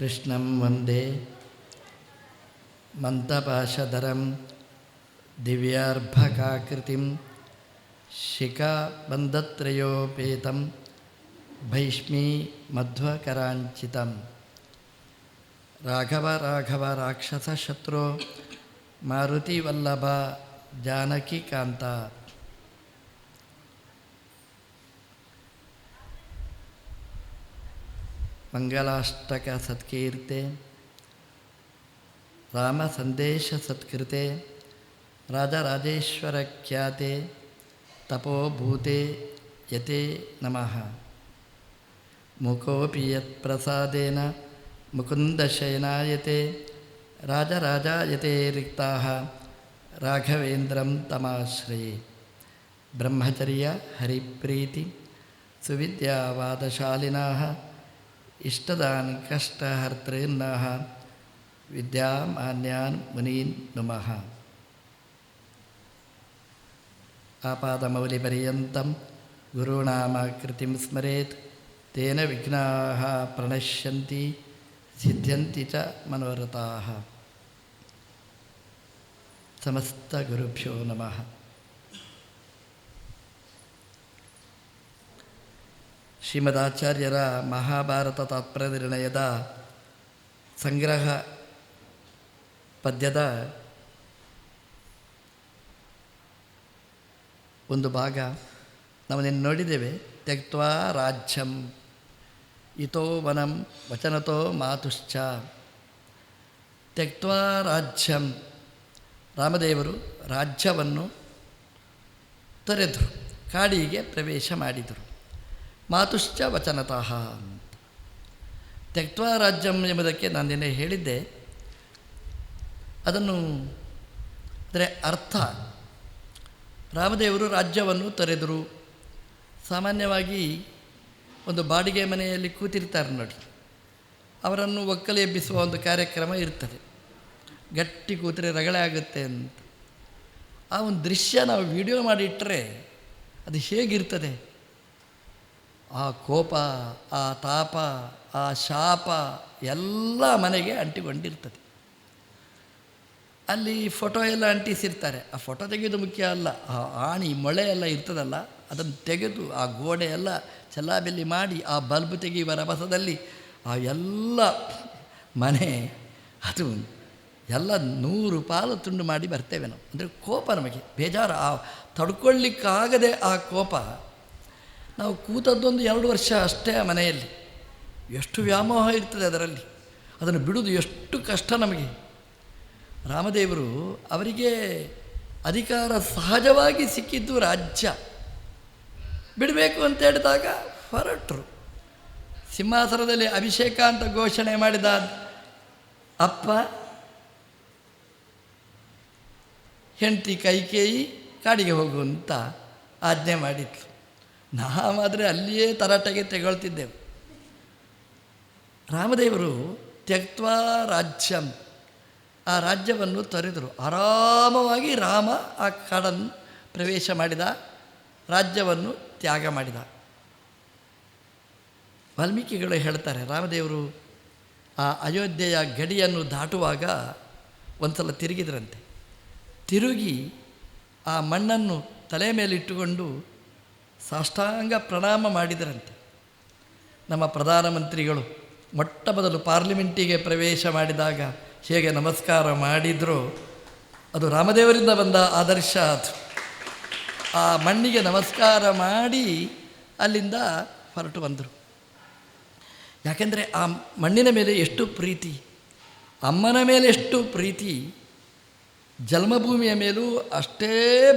कृष्णं वंदे मन्तपाशधरं दिव्यार्भकाकृतिं शिखाबन्धत्रयोपेतं भैष्मी मध्वकराञ्चितं राघव राघव राक्षसशत्रो मारुतिवल्लभ जानकीकान्त मंगलाष्टक सत्कीर्ते राम संदेश सत्कृते राजा राजेश्वर ख्याते तपो भूते यते नमः। मुखोपि यत्प्रसादेन मुकुन्दशयनायते यते रिक्ताः राघवेन्द्रं तमाश्रये। ब्रह्मचर्य, हरिप्रीति, सुविद्यावादशालिनाः ഇഷ്ടദാൻ കഷ്ടഹർത്തൃ വിദ്യാമാന്യാൻ മുനീൻ നുമഹ. ആപാദമൗലിപര്യന്തം ഗുരുണാമാകൃതി സ്മരേത്. തേന വിഘ്നാ പ്രണശ്യന്തി സിദ്ധ്യന്തി ച മനോരഥാ സമസ്തഗുരുഭ്യോ നമ. ಶ್ರೀಮದಾಚಾರ್ಯರ ಮಹಾಭಾರತ ತಾತ್ಪರ್ಯ ನಿರ್ಣಯದ ಸಂಗ್ರಹ ಪದ್ಯದ ಒಂದು ಭಾಗ. ನಾವು ನಿನ್ನೆ ನೋಡಿದ್ದೇವೆ ತ್ಯಕ್ವಾ ರಾಜ್ಯಂ ಇತೋ ವನಂ ವಚನತೋ ಮಾತುಶ್ಚ. ತ್ಯಕ್ವಾ ರಾಜ್ಯಂ, ರಾಮದೇವರು ರಾಜ್ಯವನ್ನು ತೊರೆದರು, ಕಾಡಿಗೆ ಪ್ರವೇಶ ಮಾಡಿದರು. ಮಾತುಶ್ಚ ವಚನತಃ. ತ್ಯಕ್ವಾ ರಾಜ್ಯಂ ಎಂಬುದಕ್ಕೆ ನಾನು ನಿನ್ನೆ ಹೇಳಿದ್ದೆ. ಅದನ್ನು ಅಂದರೆ ಅರ್ಥ. ರಾಮದೇವರು ರಾಜ್ಯವನ್ನು ತೊರೆದರು. ಸಾಮಾನ್ಯವಾಗಿ ಒಂದು ಬಾಡಿಗೆ ಮನೆಯಲ್ಲಿ ಕೂತಿರ್ತಾರೆ ನೋಡಿ. ಅವರನ್ನು ಒಕ್ಕಲು ಎಬ್ಬಿಸುವ ಒಂದು ಕಾರ್ಯಕ್ರಮ ಇರ್ತದೆ. ಗಟ್ಟಿ ಕೂತರೆ ರಗಳೆ ಆಗುತ್ತೆ ಅಂತ. ಆ ಒಂದು ದೃಶ್ಯ ನಾವು ವಿಡಿಯೋ ಮಾಡಿಟ್ಟರೆ ಅದು ಹೇಗಿರ್ತದೆ? ಆ ಕೋಪ, ಆ ತಾಪ, ಆ ಶಾಪ ಎಲ್ಲ ಮನೆಗೆ ಅಂಟಿಕೊಂಡಿರ್ತದೆ ಅಲ್ಲಿ ಫೋಟೋ ಎಲ್ಲ ಅಂಟಿಸಿರ್ತಾರೆ. ಆ ಫೋಟೋ ತೆಗೆಯೋದು ಮುಖ್ಯ ಅಲ್ಲ. ಆ ಆಣಿ ಮೊಳೆ ಎಲ್ಲ ಇರ್ತದಲ್ಲ, ಅದನ್ನು ತೆಗೆದು ಆ ಗೋಡೆ ಎಲ್ಲ ಚೆಲ್ಲಾಬೆಲ್ಲಿ ಮಾಡಿ ಆ ಬಲ್ಬ್ ತೆಗೆಯುವ ರಭಸದಲ್ಲಿ ಆ ಎಲ್ಲ ಮನೆ, ಅದು ಎಲ್ಲ ನೂರು ಪಾಲು ತುಂಡು ಮಾಡಿ ಬರ್ತೇವೆ ನಾವು. ಅಂದರೆ ಕೋಪ ನಮಗೆ. ಬೇಜಾರು, ಆ ತಡ್ಕೊಳ್ಳಿಕ್ಕಾಗದೆ ಆ ಕೋಪ ನಾವು ಕೂತದ್ದೊಂದು ಎರಡು ವರ್ಷ ಅಷ್ಟೇ ಮನೆಯಲ್ಲಿ. ಎಷ್ಟು ವ್ಯಾಮೋಹ ಇರ್ತದೆ ಅದರಲ್ಲಿ. ಅದನ್ನು ಬಿಡುವುದು ಎಷ್ಟು ಕಷ್ಟ ನಮಗೆ. ರಾಮದೇವರು ಅವರಿಗೆ ಅಧಿಕಾರ ಸಹಜವಾಗಿ ಸಿಕ್ಕಿದ್ದು ರಾಜ್ಯ. ಬಿಡಬೇಕು ಅಂತ ಹೇಳಿದಾಗ ಹೊರಟರು. ಸಿಂಹಾಸನದಲ್ಲಿ ಅಭಿಷೇಕ ಅಂತ ಘೋಷಣೆ ಮಾಡಿದ ಅಪ್ಪ, ಹೆಂಡತಿ ಕೈಕೇಯಿ ಕಾಡಿಗೆ ಹೋಗು ಅಂತ ಆಜ್ಞೆ ಮಾಡಿತ್ತು ನಾವಾದರೆ ಅಲ್ಲಿಯೇ ತರಾಟೆಗೆ ತೆಗೊಳ್ತಿದ್ದೆವು. ರಾಮದೇವರು ತ್ಯಕ್ವಾ ರಾಜ್ಯಂ. ಆ ರಾಜ್ಯವನ್ನು ತೊರೆದರು. ಆರಾಮವಾಗಿ ರಾಮ ಆ ಕಾಡನ್ನು ಪ್ರವೇಶ ಮಾಡಿದ, ರಾಜ್ಯವನ್ನು ತ್ಯಾಗ ಮಾಡಿದ. ವಾಲ್ಮೀಕಿಗಳು ಹೇಳ್ತಾರೆ, ರಾಮದೇವರು ಆ ಅಯೋಧ್ಯೆಯ ಗಡಿಯನ್ನು ದಾಟುವಾಗ ಒಂದು ಸಲ ತಿರುಗಿದ್ರಂತೆ. ತಿರುಗಿ ಆ ಮಣ್ಣನ್ನು ತಲೆ ಮೇಲಿಟ್ಟುಕೊಂಡು ಸಾಷ್ಟಾಂಗ ಪ್ರಣಾಮ ಮಾಡಿದರಂತೆ. ನಮ್ಮ ಪ್ರಧಾನಮಂತ್ರಿಗಳು ಮೊಟ್ಟ ಮೊದಲು ಪಾರ್ಲಿಮೆಂಟಿಗೆ ಪ್ರವೇಶ ಮಾಡಿದಾಗ ಹೇಗೆ ನಮಸ್ಕಾರ ಮಾಡಿದರೂ, ಅದು ರಾಮದೇವರಿಂದ ಬಂದ ಆದರ್ಶ ಅದು. ಆ ಮಣ್ಣಿಗೆ ನಮಸ್ಕಾರ ಮಾಡಿ ಅಲ್ಲಿಂದ ಹೊರಟು ಬಂದರು. ಯಾಕೆಂದರೆ ಆ ಮಣ್ಣಿನ ಮೇಲೆ ಎಷ್ಟು ಪ್ರೀತಿ, ಅಮ್ಮನ ಮೇಲೆ ಎಷ್ಟು ಪ್ರೀತಿ, ಜನ್ಮಭೂಮಿಯ ಮೇಲೂ ಅಷ್ಟೇ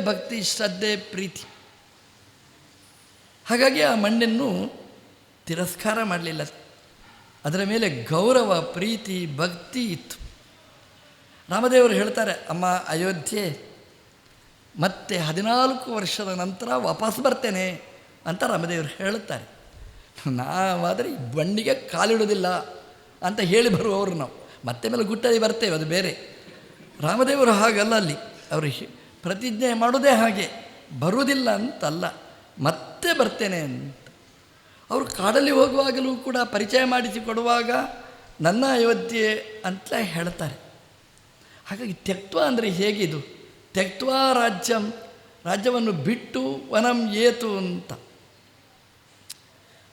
ಭಕ್ತಿ, ಶ್ರದ್ಧೆ, ಪ್ರೀತಿ. ಹಾಗಾಗಿ ಆ ಮಣ್ಣನ್ನು ತಿರಸ್ಕಾರ ಮಾಡಲಿಲ್ಲ. ಅದರ ಮೇಲೆ ಗೌರವ, ಪ್ರೀತಿ, ಭಕ್ತಿ ಇತ್ತು. ರಾಮದೇವರು ಹೇಳ್ತಾರೆ, ಅಮ್ಮ, ಅಯೋಧ್ಯೆ, ಮತ್ತೆ ಹದಿನಾಲ್ಕು ವರ್ಷದ ನಂತರ ವಾಪಸ್ ಬರ್ತೇನೆ ಅಂತ ರಾಮದೇವರು ಹೇಳುತ್ತಾರೆ. ನಾವಾದರೆ ಬಣ್ಣಿಗೆ ಕಾಲಿಡೋದಿಲ್ಲ ಅಂತ ಹೇಳಿ ಬರುವವರು ನಾವು. ಮತ್ತೆ ಮೇಲೆ ಗುಟ್ಟಲ್ಲಿ ಬರ್ತೇವೆ, ಅದು ಬೇರೆ. ರಾಮದೇವರು ಹಾಗಲ್ಲ ಅಲ್ಲಿ. ಅವರು ಪ್ರತಿಜ್ಞೆ ಮಾಡೋದೇ ಹಾಗೆ, ಬರುವುದಿಲ್ಲ ಅಂತಲ್ಲ. ಮತ್ತೆ ಬರ್ತೇನೆ ಅಂತ. ಅವರು ಕಾಡಲ್ಲಿ ಹೋಗುವಾಗಲೂ ಕೂಡ ಪರಿಚಯ ಮಾಡಿಸಿ ಕೊಡುವಾಗ ನನ್ನ ಅಯೋಧ್ಯೆ ಅಂತ ಹೇಳ್ತಾರೆ. ಹಾಗಾಗಿ ತೆಕ್ತ್ವ ಅಂದರೆ ಹೇಗಿದು? ತೆಕ್ತ್ವ ರಾಜ್ಯಂ, ರಾಜ್ಯವನ್ನು ಬಿಟ್ಟು ವನಂ ಏತು ಅಂತ.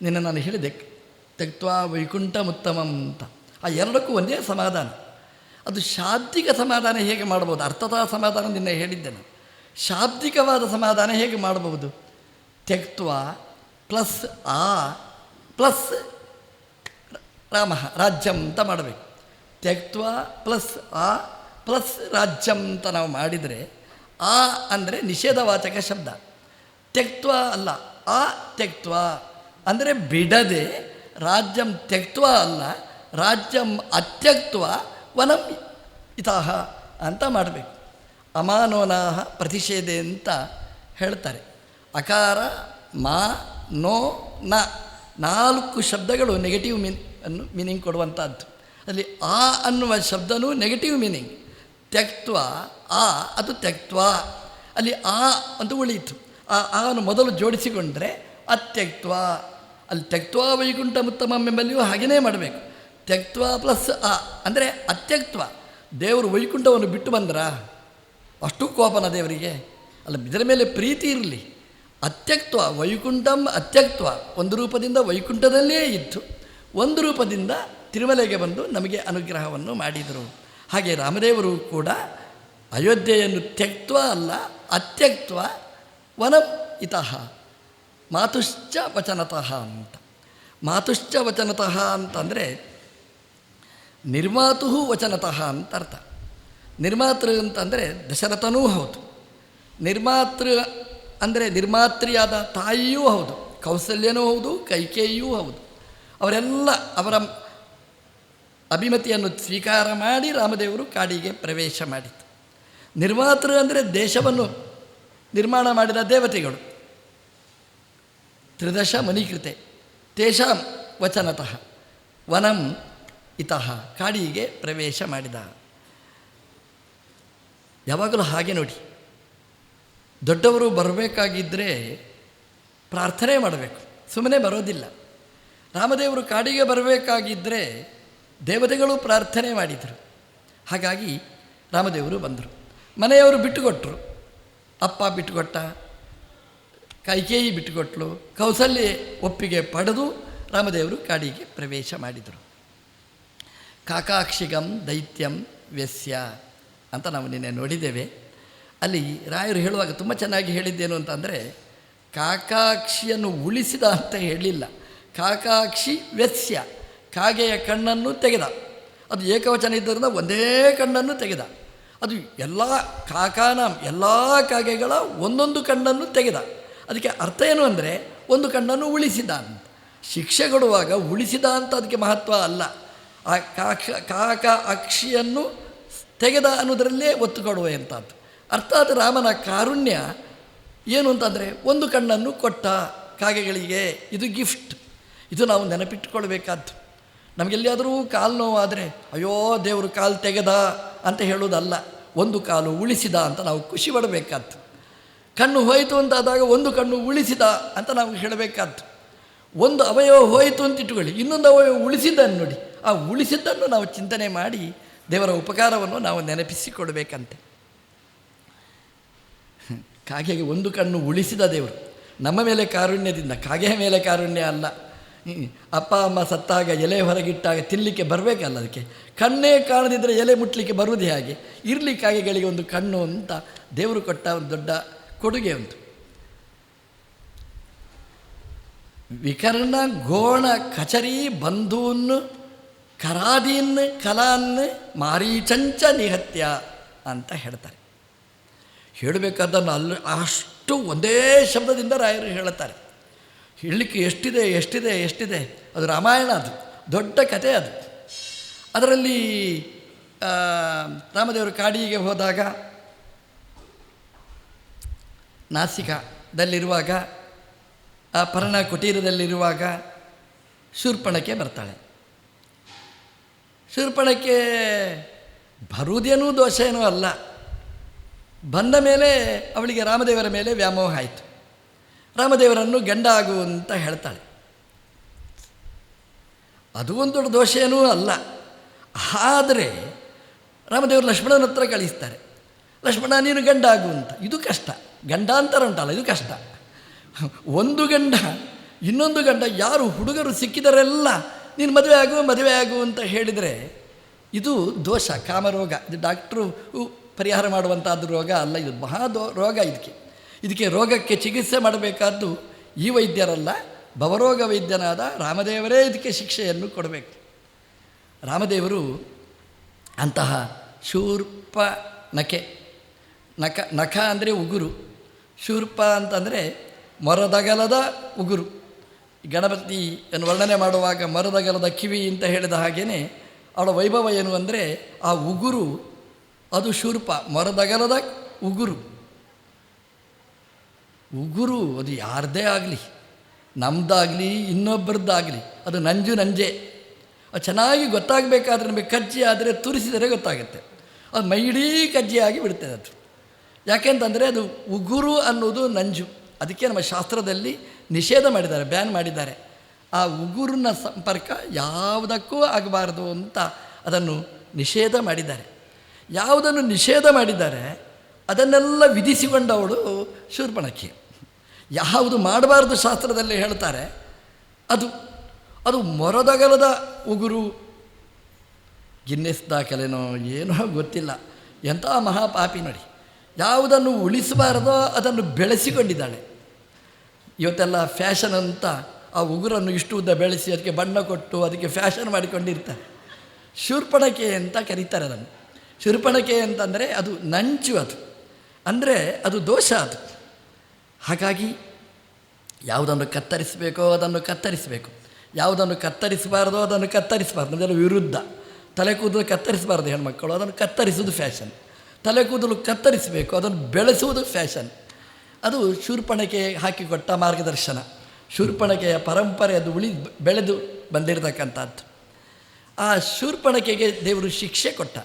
ನಿನ್ನ ನಾನು ಹೇಳಿದೆ, ತೆಕ್ತ್ವ ವೈಕುಂಠ ಉತ್ತಮಂ ಅಂತ. ಆ ಎರಡಕ್ಕೂ ಒಂದೇ ಸಮಾಧಾನ. ಅದು ಶಾಬ್ದಿಕ ಸಮಾಧಾನ ಹೇಗೆ ಮಾಡ್ಬೋದು? ಅರ್ಥತಾ ಸಮಾಧಾನ ನಿನ್ನೆ ಹೇಳಿದ್ದೇನೆ ಶಾಬ್ದಿಕವಾದ ಸಮಾಧಾನ ಹೇಗೆ ಮಾಡಬಹುದು ತ್ಯಕ್ತ್ವ ಪ್ಲಸ್ ಆ ಪ್ಲಸ್ ರಾಮ, ರಾಜ್ಯಂ ಅಂತ ಮಾಡಬೇಕು. ತ್ಯಕ್ತ್ವ ಪ್ಲಸ್ ಆ ಪ್ಲಸ್ ರಾಜ್ಯಂ ಅಂತ ನಾವು ಮಾಡಿದರೆ ಆ ಅಂದರೆ ನಿಷೇಧವಾಚಕ ಶಬ್ದ. ತ್ಯಕ್ತ್ವ ಅಲ್ಲ, ಆ ತ್ಯಕ್ತ್ವ ಅಂದರೆ ಬಿಡದೆ ರಾಜ್ಯಂ ತ್ಯಕ್ತ್ವ ಅಲ್ಲ, ರಾಜ್ಯಂ ಅತ್ಯಕ್ತ್ವ ವನಂ ಇತಾಹ ಅಂತ ಮಾಡಬೇಕು. ಅಮಾನೋನಾಹ ಪ್ರತಿಷೇಧೆ ಅಂತ ಹೇಳ್ತಾರೆ. ಅಕಾರ, ಮಾ, ನೋ, ನ ನಾಲ್ಕು ಶಬ್ದಗಳು ನೆಗೆಟಿವ್ ಮೀನ್ ಅನ್ನು ಮೀನಿಂಗ್ ಕೊಡುವಂಥದ್ದು. ಅಲ್ಲಿ ಆ ಅನ್ನುವ ಶಬ್ದನೂ ನೆಗೆಟಿವ್ ಮೀನಿಂಗ್ ತ್ಯಕ್ತ್ವ, ಆ, ಅದು ತ್ಯಕ್ತ್ವ. ಅಲ್ಲಿ ಆ ಅಂತ ಉಳಿಯಿತು. ಆ ಆವನ್ನು ಮೊದಲು ಜೋಡಿಸಿಕೊಂಡ್ರೆ ಅತ್ಯಕ್ತ್ವ. ಅಲ್ಲಿ ತ್ಯಕ್ತ್ವ ವೈಕುಂಠ ಉತ್ತಮಂ ಎಂಬಲ್ಲಿಯೂ ಹಾಗೆಯೇ ಮಾಡಬೇಕು. ತ್ಯಕ್ತ್ವ ಪ್ಲಸ್ ಆ ಅಂದರೆ ಅತ್ಯಕ್ತ್ವ. ದೇವರು ವೈಕುಂಠವನ್ನು ಬಿಟ್ಟು ಬಂದ್ರ? ಅಷ್ಟು ಕೋಪನ ದೇವರಿಗೆ. ಅಲ್ಲ, ಇದರ ಮೇಲೆ ಪ್ರೀತಿ ಇರಲಿ. ಅತ್ಯಕ್ತ್ವ, ವೈಕುಂಠಂ ಅತ್ಯಕ್ತ್ವ. ಒಂದು ರೂಪದಿಂದ ವೈಕುಂಠದಲ್ಲೇ ಇತ್ತು ಒಂದು ರೂಪದಿಂದ ತಿರುಮಲೆಗೆ ಬಂದು ನಮಗೆ ಅನುಗ್ರಹವನ್ನು ಮಾಡಿದರು. ಹಾಗೆ ರಾಮದೇವರು ಕೂಡ ಅಯೋಧ್ಯೆಯನ್ನು ತ್ಯಕ್ತ್ವ ಅಲ್ಲ, ಅತ್ಯಕ್ತ್ವ ವನಂ ಇತಃ, ಮಾತುಶ್ಚ ವಚನತಃ ಅಂತ. ಮಾತುಶ್ಚ ವಚನತಃ ಅಂತಂದರೆ ನಿರ್ಮಾತು ವಚನತಃ ಅಂತ ಅರ್ಥ. ನಿರ್ಮಾತೃ ಅಂತಂದರೆ ದಶರಥನೂ ಹೌದು. ನಿರ್ಮಾತೃ ಅಂದರೆ ನಿರ್ಮಾತ್ರಿಯಾದ ತಾಯಿಯೂ ಹೌದು, ಕೌಸಲ್ಯನೂ ಹೌದು, ಕೈಕೇಯಿಯೂ ಹೌದು. ಅವರೆಲ್ಲ ಅವರ ಅಭಿಮತಿಯನ್ನು ಸ್ವೀಕಾರ ಮಾಡಿ ರಾಮದೇವರು ಕಾಡಿಗೆ ಪ್ರವೇಶ ಮಾಡಿತು ನಿರ್ಮಾತೃ ಅಂದರೆ ದೇಶವನ್ನು ನಿರ್ಮಾಣ ಮಾಡಿದ ದೇವತೆಗಳು. ತ್ರಿದಶ ಮನೀಕೃತೆ, ತೇಷಾಂ ವಚನತಃ, ವನಂ ಇತಃ ಕಾಡಿಗೆ ಪ್ರವೇಶ ಮಾಡಿದ. ಯಾವಾಗಲೂ ಹಾಗೆ ನೋಡಿ. ದೊಡ್ಡವರು ಬರಬೇಕಾಗಿದ್ದರೆ ಪ್ರಾರ್ಥನೆ ಮಾಡಬೇಕು. ಸುಮ್ಮನೆ ಬರೋದಿಲ್ಲ. ರಾಮದೇವರು ಕಾಡಿಗೆ ಬರಬೇಕಾಗಿದ್ದರೆ ದೇವತೆಗಳು ಪ್ರಾರ್ಥನೆ ಮಾಡಿದರು. ಹಾಗಾಗಿ ರಾಮದೇವರು ಬಂದರು. ಮನೆಯವರು ಬಿಟ್ಟುಕೊಟ್ರು. ಅಪ್ಪ ಬಿಟ್ಟುಕೊಟ್ಟ, ಕೈಕೇಯಿ ಬಿಟ್ಟುಕೊಟ್ಲು, ಕೌಸಲ್ಯ ಒಪ್ಪಿಗೆ ಪಡೆದು ರಾಮದೇವರು ಕಾಡಿಗೆ ಪ್ರವೇಶ ಮಾಡಿದರು. ಕಾಕಾಕ್ಷಿಗಂ ದೈತ್ಯಂ ವ್ಯಸ್ಯ ಅಂತ ನಾವು ನಿನ್ನೆ ನೋಡಿದ್ದೇವೆ. ಅಲ್ಲಿ ರಾಯರು ಹೇಳುವಾಗ ತುಂಬ ಚೆನ್ನಾಗಿ ಹೇಳಿದ್ದೇನು ಅಂತಂದರೆ ಕಾಕಾಕ್ಷಿಯನ್ನು ಉಳಿಸಿದ ಅಂತ ಹೇಳಿಲ್ಲ. ಕಾಕಾಕ್ಷಿ ವ್ಯಸ್ಯ, ಕಾಗೆಯ ಕಣ್ಣನ್ನು ತೆಗೆದ. ಅದು ಏಕವಚನ ಇದ್ದರಿಂದ ಒಂದೇ ಕಣ್ಣನ್ನು ತೆಗೆದ. ಅದು ಎಲ್ಲ ಕಾಕಾನ ಎಲ್ಲ ಕಾಗೆಗಳ ಒಂದೊಂದು ಕಣ್ಣನ್ನು ತೆಗೆದ. ಅದಕ್ಕೆ ಅರ್ಥ ಏನು ಅಂದರೆ, ಒಂದು ಕಣ್ಣನ್ನು ಉಳಿಸಿದ ಅಂತ. ಶಿಕ್ಷೆ ಕೊಡುವಾಗ ಉಳಿಸಿದ ಅಂತ ಅದಕ್ಕೆ ಮಹತ್ವ ಅಲ್ಲ. ಆ ಕಾಕ್ಷ ಕಾಕ ಅಕ್ಷಿಯನ್ನು ತೆಗೆದ ಅನ್ನೋದರಲ್ಲೇ ಒತ್ತು ಕೊಡುವಂಥದ್ದು ಅರ್ಥಾತ್ ರಾಮನ ಕಾರುಣ್ಯ ಏನು ಅಂತಂದರೆ ಒಂದು ಕಣ್ಣನ್ನು ಕೊಟ್ಟ ಕಾಗೆಗಳಿಗೆ ಇದು ಗಿಫ್ಟ್ ಇದು ನಾವು ನೆನಪಿಟ್ಟುಕೊಳ್ಬೇಕಾದ್ದು ನಮಗೆಲ್ಲಿಯಾದರೂ ಕಾಲು ನೋವಾದರೆ, ಅಯ್ಯೋ, ದೇವರು ಕಾಲು ತೆಗೆದ ಅಂತ ಹೇಳೋದಲ್ಲ ಒಂದು ಕಾಲು ಉಳಿಸಿದ ಅಂತ ನಾವು ಖುಷಿ ಪಡಬೇಕಾದ್ದು. ಕಣ್ಣು ಹೋಯಿತು ಅಂತಾದಾಗ ಒಂದು ಕಣ್ಣು ಉಳಿಸಿದ ಅಂತ ನಾವು ಹೇಳಬೇಕಾದ್ದು. ಒಂದು ಅವಯವ ಹೋಯಿತು ಅಂತ ಇಟ್ಟುಕೊಳ್ಳಿ, ಇನ್ನೊಂದು ಅವಯವ ಉಳಿಸಿದ್ದನ್ನು ನೋಡಿ. ಆ ಉಳಿಸಿದ್ದನ್ನು ನಾವು ಚಿಂತನೆ ಮಾಡಿ ದೇವರ ಉಪಕಾರವನ್ನು ನಾವು ನೆನಪಿಸಿಕೊಡ್ಬೇಕಂತೆ ಕಾಗೆಗೆ ಒಂದು ಕಣ್ಣು ಉಳಿಸಿದ ದೇವರು. ನಮ್ಮ ಮೇಲೆ ಕಾರುಣ್ಯದಿಂದ, ಕಾಗೆಯ ಮೇಲೆ ಕಾರುಣ್ಯ ಅಲ್ಲ. ಅಪ್ಪ, ಅಮ್ಮ ಸತ್ತಾಗ ಎಲೆ ಹೊರಗಿಟ್ಟಾಗ ತಿನ್ನಲಿಕ್ಕೆ ಬರಬೇಕಲ್ಲ ಅದಕ್ಕೆ. ಕಣ್ಣೇ ಕಾಣದಿದ್ದರೆ ಎಲೆ ಮುಟ್ಲಿಕ್ಕೆ ಬರುವುದು ಹಾಗೆ. ಇರಲಿ ಕಾಗೆಗಳಿಗೆ ಒಂದು ಕಣ್ಣು ಅಂತ ದೇವರು ಕೊಟ್ಟ ಒಂದು ದೊಡ್ಡ ಕೊಡುಗೆ ಉಂಟು. ವಿಕರ್ಣ ಗೋಣ ಕಚರಿ ಬಂಧೂನ್, ಕರಾದೀನ್ ಕಲಾನ್ ಮಾರೀಚಂಚ ನಿಹತ್ಯ ಅಂತ ಹೇಳ್ತಾರೆ. ಹೇಳಬೇಕಾದನ್ನು ಅಲ್ಲಿ, ಅಷ್ಟು ಒಂದೇ ಶಬ್ದದಿಂದ ರಾಯರು ಹೇಳುತ್ತಾರೆ. ಹೇಳಲಿಕ್ಕೆ ಎಷ್ಟಿದೆ ಎಷ್ಟಿದೆ ಎಷ್ಟಿದೆ? ಅದು ರಾಮಾಯಣ ಅದು, ದೊಡ್ಡ ಕಥೆ ಅದು. ಅದರಲ್ಲಿ ರಾಮದೇವರು ಕಾಡಿಗೆ ಹೋದಾಗ, ನಾಸಿಕದಲ್ಲಿರುವಾಗ, ಆ ಪರ್ಣ ಕುಟೀರದಲ್ಲಿರುವಾಗ ಶೂರ್ಪಣಕ್ಕೆ ಬರ್ತಾಳೆ. ಶೂರ್ಪಣಕ್ಕೆ ಬರುವುದೇನೂ ದೋಷ ಏನೂ ಅಲ್ಲ. ಬಂದ ಮೇಲೆ ಅವಳಿಗೆ ರಾಮದೇವರ ಮೇಲೆ ವ್ಯಾಮೋಹ ಆಯಿತು. ರಾಮದೇವರನ್ನು ಗಂಡ ಆಗು ಅಂತ ಹೇಳ್ತಾಳೆ. ಅದು ಒಂದು ದೊಡ್ಡ ದೋಷ ಏನೂ ಅಲ್ಲ. ಆದರೆ ರಾಮದೇವರು ಲಕ್ಷ್ಮಣನ ಹತ್ರ ಕಳಿಸ್ತಾರೆ. ಲಕ್ಷ್ಮಣ, ನೀನು ಗಂಡ ಆಗು ಅಂತ. ಇದು ಕಷ್ಟ. ಗಂಡಾಂತರ ಉಂಟಲ್ಲ, ಇದು ಕಷ್ಟ. ಒಂದು ಗಂಡ, ಇನ್ನೊಂದು ಗಂಡ, ಯಾರು ಹುಡುಗರು ಸಿಕ್ಕಿದರೆಲ್ಲ ನೀನು ಮದುವೆ ಆಗು ಮದುವೆ ಆಗು ಅಂತ ಹೇಳಿದರೆ ಇದು ದೋಷ, ಕಾಮರೋಗ. ಇದು ಡಾಕ್ಟ್ರು ಪರಿಹಾರ ಮಾಡುವಂಥದ್ದು ರೋಗ ಅಲ್ಲ, ಇದು ಮಹಾ ರೋಗ ಇದಕ್ಕೆ. ಇದಕ್ಕೆ ರೋಗಕ್ಕೆ ಚಿಕಿತ್ಸೆ ಮಾಡಬೇಕಾದ್ದು ಈ ವೈದ್ಯರಲ್ಲ, ಭವರೋಗ ವೈದ್ಯನಾದ ರಾಮದೇವರೇ ಇದಕ್ಕೆ ಶಿಕ್ಷೆಯನ್ನು ಕೊಡಬೇಕು. ರಾಮದೇವರು ಅಂತಹ ಶೂರ್ಪ ನಕೆ ನಖ ನಖ ಅಂದರೆ ಉಗುರು. ಶೂರ್ಪ ಅಂತಂದರೆ ಮೊರದಗಲದ ಉಗುರು. ಗಣಪತಿಯನ್ನು ವರ್ಣನೆ ಮಾಡುವಾಗ ಮರದಗಲದ ಕಿವಿ ಅಂತ ಹೇಳಿದ ಹಾಗೆಯೇ ಅವಳ ವೈಭವ ಏನು ಅಂದರೆ ಆ ಉಗುರು ಅದು ಶೂರ್ಪ, ಮರದಗಲದ ಉಗುರು. ಉಗುರು, ಅದು ಯಾರದೇ ಆಗಲಿ ನಮ್ಮದಾಗಲಿ ಇನ್ನೊಬ್ಬರದ್ದಾಗಲಿ, ಅದು ನಂಜು ನಂಜೆ. ಅದು ಚೆನ್ನಾಗಿ ಗೊತ್ತಾಗಬೇಕಾದ್ರೆ ನಮಗೆ ಕಜ್ಜಿ ಆದರೆ ತುರಿಸಿದರೆ ಗೊತ್ತಾಗುತ್ತೆ. ಅದು ಮೈಡೀ ಕಜ್ಜಿಯಾಗಿ ಬಿಡ್ತದೆ ಅದು. ಯಾಕೆಂತಂದರೆ ಅದು ಉಗುರು ಅನ್ನೋದು ನಂಜು. ಅದಕ್ಕೆ ನಮ್ಮ ಶಾಸ್ತ್ರದಲ್ಲಿ ನಿಷೇಧ ಮಾಡಿದ್ದಾರೆ, ಬ್ಯಾನ್ ಮಾಡಿದ್ದಾರೆ. ಆ ಉಗುರಿನ ಸಂಪರ್ಕ ಯಾವುದಕ್ಕೂ ಆಗಬಾರ್ದು ಅಂತ ಅದನ್ನು ನಿಷೇಧ ಮಾಡಿದ್ದಾರೆ. ಯಾವುದನ್ನು ನಿಷೇಧ ಮಾಡಿದ್ದಾರೆ, ಅದನ್ನೆಲ್ಲ ವಿಧಿಸಿಕೊಂಡವಳು ಶೂರ್ಪಣಕ್ಕೆ ಯಾವುದು ಮಾಡಬಾರ್ದು ಶಾಸ್ತ್ರದಲ್ಲಿ ಹೇಳ್ತಾರೆ, ಅದು ಅದು ಮೊರದಗಲದ ಉಗುರು. ಗಿನ್ನೆಸ್ ದಾಖಲೆನೋ ಏನೋ ಗೊತ್ತಿಲ್ಲ. ಎಂಥ ಮಹಾಪಾಪಿ ನೋಡಿ. ಯಾವುದನ್ನು ಉಳಿಸಬಾರದೋ ಅದನ್ನು ಬೆಳೆಸಿಕೊಂಡಿದ್ದಾಳೆ. ಇವತ್ತೆಲ್ಲ ಫ್ಯಾಷನ್ ಅಂತ ಆ ಉಗುರನ್ನು ಇಷ್ಟು ಉದ್ದ ಬೆಳೆಸಿ, ಅದಕ್ಕೆ ಬಣ್ಣ ಕೊಟ್ಟು ಅದಕ್ಕೆ ಫ್ಯಾಷನ್ ಮಾಡಿಕೊಂಡಿರ್ತಾರೆ. ಶೂರ್ಪಣಕೆ ಅಂತ ಕರೀತಾರೆ ಅದನ್ನು. ಶೂರ್ಪಣಕೆ ಅಂತಂದರೆ ಅದು ನಂಚು ಅದು. ಅಂದರೆ ಅದು ದೋಷ ಅದು. ಹಾಗಾಗಿ ಯಾವುದನ್ನು ಕತ್ತರಿಸಬೇಕೋ ಅದನ್ನು ಕತ್ತರಿಸಬೇಕು. ಯಾವುದನ್ನು ಕತ್ತರಿಸಬಾರ್ದೋ ಅದನ್ನು ಕತ್ತರಿಸಬಾರ್ದು. ಅದರ ವಿರುದ್ಧ. ತಲೆ ಕೂದಲು ಕತ್ತರಿಸಬಾರ್ದು ಹೆಣ್ಮಕ್ಕಳು ಅದನ್ನು ಕತ್ತರಿಸುವುದು ಫ್ಯಾಷನ್. ತಲೆ ಕೂದಲು ಕತ್ತರಿಸಬೇಕು, ಅದನ್ನು ಬೆಳೆಸುವುದು ಫ್ಯಾಷನ್. ಅದು ಶೂರ್ಪಣಕೆ ಹಾಕಿಕೊಟ್ಟ ಮಾರ್ಗದರ್ಶನ. ಶೂರ್ಪಣಕೆಯ ಪರಂಪರೆ ಅದು ಉಳಿ ಬೆಳೆದು ಬಂದಿರತಕ್ಕಂಥದ್ದು. ಆ ಶೂರ್ಪಣಕೆಗೆ ದೇವರು ಶಿಕ್ಷೆ ಕೊಟ್ಟ.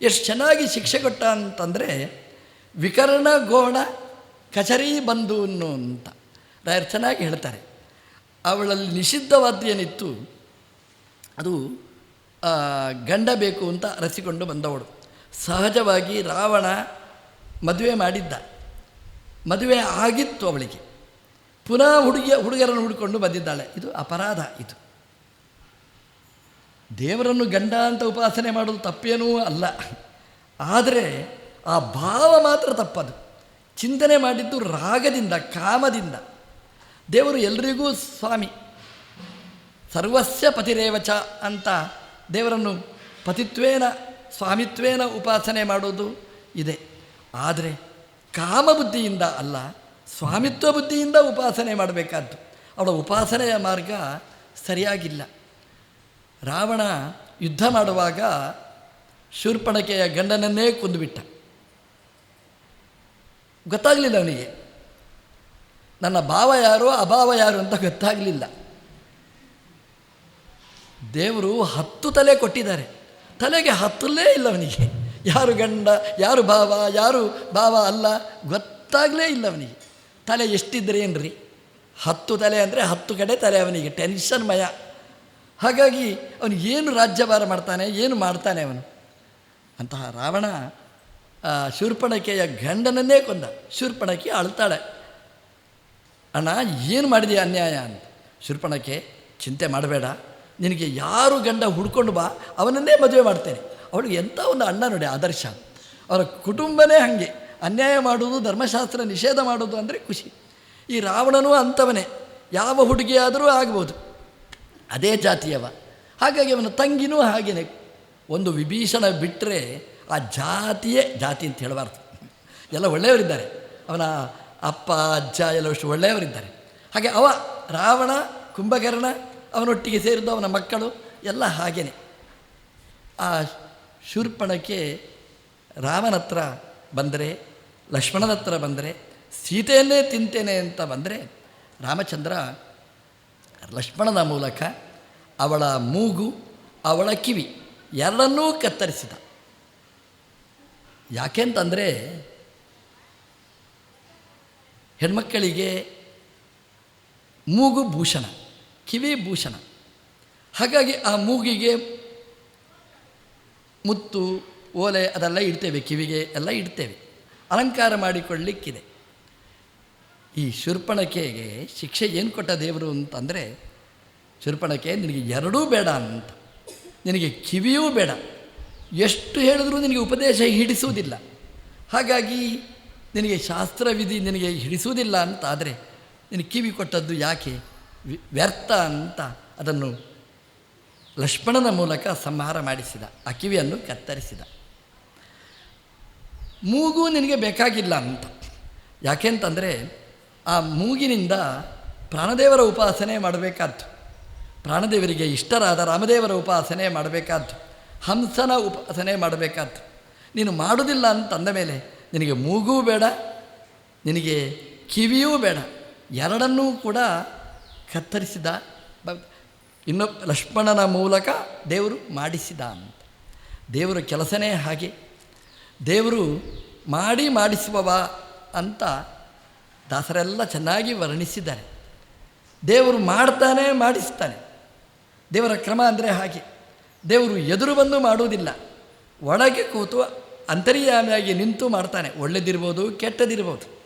ಎಷ್ಟು ಚೆನ್ನಾಗಿ ಶಿಕ್ಷೆ ಕೊಟ್ಟ ಅಂತಂದರೆ, ವಿಕರ್ಣ ಗೋಣ ಕಚರಿ ಬಂಧು ಅಂತ ರಾಯರು ಚೆನ್ನಾಗಿ ಹೇಳ್ತಾರೆ. ಅವಳಲ್ಲಿ ನಿಷಿದ್ಧವಾದ ಏನಿತ್ತು, ಅದು ಗಂಡ ಬೇಕು ಅಂತ ಅರಸಿಕೊಂಡು ಬಂದವಳು. ಸಹಜವಾಗಿ ರಾವಣ ಮದುವೆ ಮಾಡಿದ್ದ. ಮದುವೆ ಆಗಿತ್ತು ಅವಳಿಗೆ. ಪುನಃ ಹುಡುಗಿಯ, ಹುಡುಗರನ್ನು ಹುಡುಕೊಂಡು ಬಂದಿದ್ದಾಳೆ. ಇದು ಅಪರಾಧ, ಇದು. ದೇವರನ್ನು ಗಂಡ ಅಂತ ಉಪಾಸನೆ ಮಾಡೋದು ತಪ್ಪೇನೂ ಅಲ್ಲ. ಆದರೆ ಆ ಭಾವ ಮಾತ್ರ ತಪ್ಪದು. ಚಿಂತನೆ ಮಾಡಿದ್ದು ರಾಗದಿಂದ, ಕಾಮದಿಂದ. ದೇವರು ಎಲ್ರಿಗೂ ಸ್ವಾಮಿ. ಸರ್ವಸ್ಯ ಪತಿರೇವಚ ಅಂತ ದೇವರನ್ನು ಪತಿತ್ವೇನ, ಸ್ವಾಮಿತ್ವೇನ ಉಪಾಸನೆ ಮಾಡೋದು ಇದೆ. ಆದರೆ ಕಾಮಬುದ್ಧಿಯಿಂದ ಅಲ್ಲ, ಸ್ವಾಮಿತ್ವ ಬುದ್ಧಿಯಿಂದ ಉಪಾಸನೆ ಮಾಡಬೇಕಾದ್ದು. ಅವಳ ಉಪಾಸನೆಯ ಮಾರ್ಗ ಸರಿಯಾಗಿಲ್ಲ. ರಾವಣ ಯುದ್ಧ ಮಾಡುವಾಗ ಶೂರ್ಪಣಕೆಯ ಗಂಡನನ್ನೇ ಕೊಂದುಬಿಟ್ಟ. ಗೊತ್ತಾಗಲಿಲ್ಲ ಅವನಿಗೆ. ನನ್ನ ಭಾವ ಯಾರು, ಅಭಾವ ಯಾರು ಅಂತ ಗೊತ್ತಾಗಲಿಲ್ಲ. ದೇವರು ಹತ್ತು ತಲೆ ಕೊಟ್ಟಿದ್ದಾರೆ. ತಲೆಗೆ ಹತ್ತಲೇ ಇಲ್ಲ ಅವನಿಗೆ. ಯಾರು ಗಂಡ, ಯಾರು ಭಾವ ಯಾರು ಭಾವ ಅಲ್ಲ ಗೊತ್ತಾಗಲೇ ಇಲ್ಲ ಅವನಿಗೆ. ತಲೆ ಎಷ್ಟಿದ್ರೆ ಏನ್ರಿ ಹತ್ತು ತಲೆ ಅಂದರೆ ಹತ್ತು ಕಡೆ ತಲೆ ಅವನಿಗೆ. ಟೆನ್ಷನ್ ಮಯ ಹಾಗಾಗಿ ಅವನು ಏನು ರಾಜ್ಯಭಾರ ಮಾಡ್ತಾನೆ, ಏನು ಮಾಡ್ತಾನೆ ಅವನು? ಅಂತಹ ರಾವಣ ಶೂರ್ಪಣಕೆಯ ಗಂಡನನ್ನೇ ಕೊಂದ. ಶೂರ್ಪಣಕೆ ಅಳ್ತಾಳೆ. ಅಣ್ಣ, ಏನು ಮಾಡಿದೆಯಾ ಅನ್ಯಾಯ ಅಂತ. ಶೂರ್ಪಣಕ್ಕೆ ಚಿಂತೆ ಮಾಡಬೇಡ. ನಿನಗೆ ಯಾರು ಗಂಡ ಹುಡ್ಕೊಂಡು ಬಾ, ಅವನನ್ನೇ ಮದುವೆ ಮಾಡ್ತೇನೆ. ಅವಳಿಗೆ ಎಂಥ ಒಂದು ಅಣ್ಣ ನೋಡಿ, ಆದರ್ಶ. ಅವರ ಕುಟುಂಬನೇ ಹಾಗೆ. ಅನ್ಯಾಯ ಮಾಡುವುದು, ಧರ್ಮಶಾಸ್ತ್ರ ನಿಷೇಧ ಮಾಡೋದು ಅಂದರೆ ಖುಷಿ. ಈ ರಾವಣನೂ ಅಂಥವನೇ. ಯಾವ ಹುಡುಗಿಯಾದರೂ ಆಗ್ಬೋದು. ಅದೇ ಜಾತಿಯವ. ಹಾಗಾಗಿ ಅವನ ತಂಗಿನೂ ಹಾಗೇನೆ. ಒಂದು ವಿಭೀಷಣ ಬಿಟ್ಟರೆ ಆ ಜಾತಿಯೇ ಜಾತಿ ಅಂತ ಹೇಳಬಾರ್ದು. ಎಲ್ಲ ಒಳ್ಳೆಯವರಿದ್ದಾರೆ. ಅವನ ಅಪ್ಪ, ಅಜ್ಜ ಎಲ್ಲವಷ್ಟು ಒಳ್ಳೆಯವರಿದ್ದಾರೆ. ಹಾಗೆ ಅವ ರಾವಣ, ಕುಂಭಕರ್ಣ, ಅವನೊಟ್ಟಿಗೆ ಸೇರಿದ್ದು ಅವನ ಮಕ್ಕಳು ಎಲ್ಲ ಹಾಗೇನೆ. ಆ ಶೂರ್ಪಣಕ್ಕೆ ರಾಮನ ಹತ್ರ ಬಂದರೆ, ಲಕ್ಷ್ಮಣನ ಹತ್ರ ಬಂದರೆ, ಸೀತೆಯನ್ನೇ ತಿಂತೇನೆ ಅಂತ ಬಂದರೆ ರಾಮಚಂದ್ರ ಲಕ್ಷ್ಮಣನ ಮೂಲಕ ಅವಳ ಮೂಗು, ಅವಳ ಕಿವಿ ಎರಡನ್ನೂ ಕತ್ತರಿಸಿದ. ಯಾಕೆಂತಂದರೆ ಹೆಣ್ಮಕ್ಕಳಿಗೆ ಮೂಗು ಭೂಷಣ, ಕಿವಿ ಭೂಷಣ. ಹಾಗಾಗಿ ಆ ಮೂಗಿಗೆ ಮುತ್ತು, ಓಲೆ ಅದೆಲ್ಲ ಇಡ್ತೇವೆ, ಕಿವಿಗೆ ಎಲ್ಲ ಇಡ್ತೇವೆ. ಅಲಂಕಾರ ಮಾಡಿಕೊಳ್ಳಿಕ್ಕಿದೆ. ಈ ಶೂರ್ಪಣಕೆಗೆ ಶಿಕ್ಷೆ ಏನು ಕೊಟ್ಟ ದೇವರು ಅಂತಂದರೆ, ಶೂರ್ಪಣಕೆ ನಿನಗೆ ಎರಡೂ ಬೇಡ ಅಂತ. ನಿನಗೆ ಕಿವಿಯೂ ಬೇಡ. ಎಷ್ಟು ಹೇಳಿದ್ರೂ ನಿನಗೆ ಉಪದೇಶ ಹಿಡಿಸುವುದಿಲ್ಲ. ಹಾಗಾಗಿ ನಿನಗೆ ಶಾಸ್ತ್ರವಿಧಿ ನಿನಗೆ ಹಿಡಿಸುವುದಿಲ್ಲ ಅಂತ ಆದರೆ ನಿನಗೆ ಕಿವಿ ಕೊಟ್ಟದ್ದು ಯಾಕೆ? ವ್ಯರ್ಥ ಅಂತ ಅದನ್ನು ಲಕ್ಷ್ಮಣನ ಮೂಲಕ ಸಂಹಾರ ಮಾಡಿಸಿದ, ಆ ಕಿವಿಯನ್ನು ಕತ್ತರಿಸಿದ. ಮೂಗು ನಿನಗೆ ಬೇಕಾಗಿಲ್ಲ ಅಂತ. ಯಾಕೆಂತಂದರೆ ಆ ಮೂಗಿನಿಂದ ಪ್ರಾಣದೇವರ ಉಪಾಸನೆ ಮಾಡಬೇಕಾದ್ದು. ಪ್ರಾಣದೇವರಿಗೆ ಇಷ್ಟರಾದ ರಾಮದೇವರ ಉಪಾಸನೆ ಮಾಡಬೇಕಾದ್ದು. ಹಂಸನ ಉಪಾಸನೆ ಮಾಡಬೇಕಾದ್ದು. ನೀನು ಮಾಡೋದಿಲ್ಲ ಅಂತಂದ ಮೇಲೆ ನಿನಗೆ ಮೂಗೂ ಬೇಡ, ನಿನಗೆ ಕಿವಿಯೂ ಬೇಡ, ಎರಡನ್ನೂ ಕೂಡ ಕತ್ತರಿಸಿದ ಇನ್ನು ಲಕ್ಷ್ಮಣನ ಮೂಲಕ ದೇವರು ಮಾಡಿಸಿದ ಅಂತ. ದೇವರ ಕೆಲಸನೇ ಹಾಗೆ. ದೇವರು ಮಾಡಿ ಮಾಡಿಸುವವ ಅಂತ ದಾಸರೆಲ್ಲ ಚೆನ್ನಾಗಿ ವರ್ಣಿಸಿದ್ದಾರೆ. ದೇವರು ಮಾಡ್ತಾನೆ, ಮಾಡಿಸ್ತಾನೆ. ದೇವರ ಕ್ರಮ ಅಂದರೆ ಹಾಗೆ. ದೇವರು ಎದುರು ಬಂದು ಮಾಡುವುದಿಲ್ಲ. ಒಳಗೆ ಕೂತು ಅಂತರ್ಯಾಮಿಯಾಗಿ ನಿಂತು ಮಾಡ್ತಾನೆ. ಒಳ್ಳೆದಿರ್ಬೋದು, ಕೆಟ್ಟದಿರ್ಬೋದು.